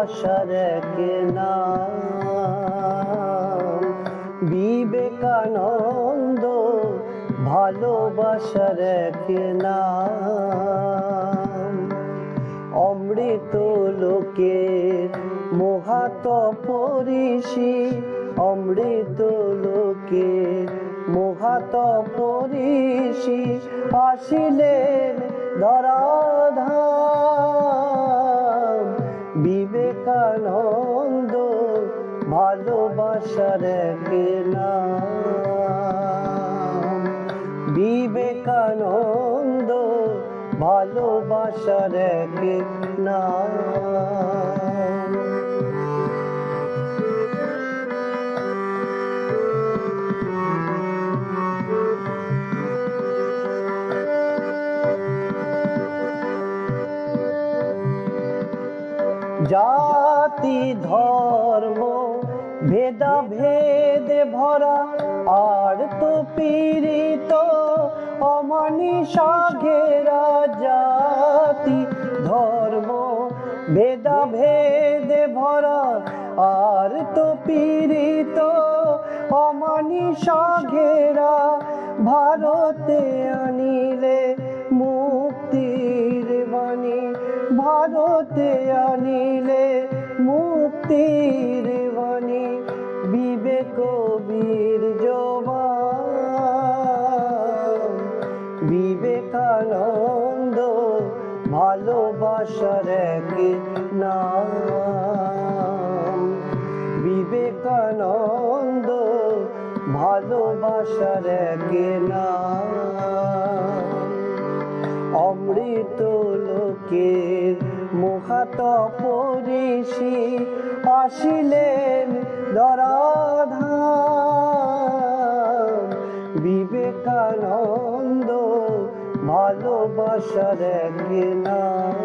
এক নাম বিবেকানন্দ ভালোবাসার নাম অমৃত লোকের মহাতপরিষি। অমৃত লোকে লোকের মহাতপরিষি। আসিলেন ধরাধাম ভালোবাসার এক বিবেকানন্দ ভালোবাসার এক জাতি ধর্ম ভেদা ভেদে ভরা, আর তো পীড়িত অমানিসা ঘেরা জাতি, ধর্ম ভেদা ভেদে ভরা, আর তো পীড়িত অমানিসা ঘেরা ভারতে আনিলে মুক্তির বাণী, ভারতে আনিলে মুক্তির বাণী। বিবেক বীর জবান। বিবেকানন্দ ভালোবাসার এক নাম। বিবেকানন্দ ভালোবাসার এক নাম। অমৃত লোকের মুখাত পরিষি আসিলেন ধরাধাম ভালোবাসার এক নাম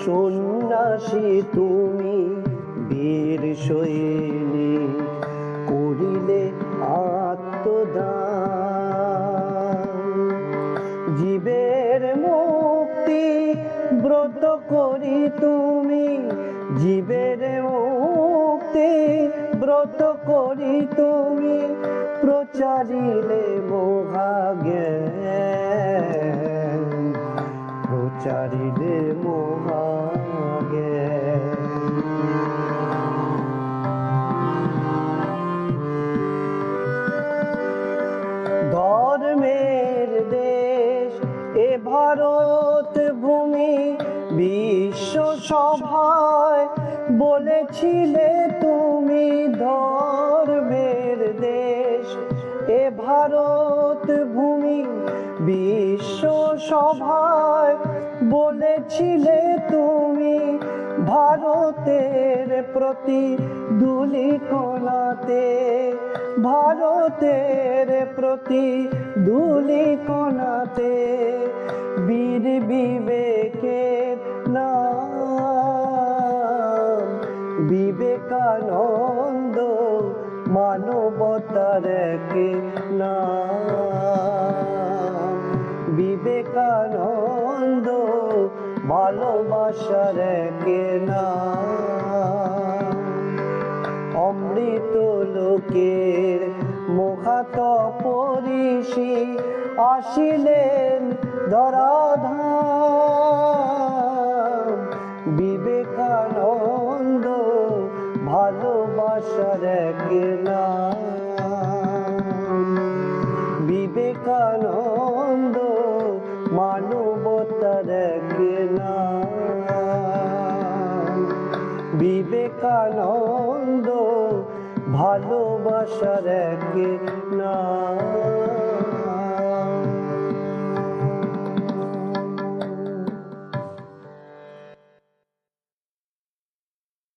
সন্ন্যাসী তুমি বীর সৈনী। করিলে আত্মদান জীবের মুক্তি ব্রত করি তুমি। জীবের মুক্তি ব্রত করি তুমি। প্রচারিলে মহাজ্ঞান। প্রচারিলে মহাজ্ঞান সভায় বলেছিলে তুমি ধর্মের দেশ। এ ভারত ভূমি বিশ্ব সভায় বলেছিলে তুমি ভারতের প্রতি দুলি কোনাতে ভারতের প্রতি দুলি কোনাতে বীর বিবেকের বিবেকানন্দ মানবতার এক নাম। বিবেকানন্দ ভালোবাসার এক নাম। অমৃত লোকের মুখাত পরিষি আসিলেন ধরাধাম ভালোবাসার এক বিবেকানন্দ মানবতার এক বিবেকানন্দ ভালোবাসার নাম।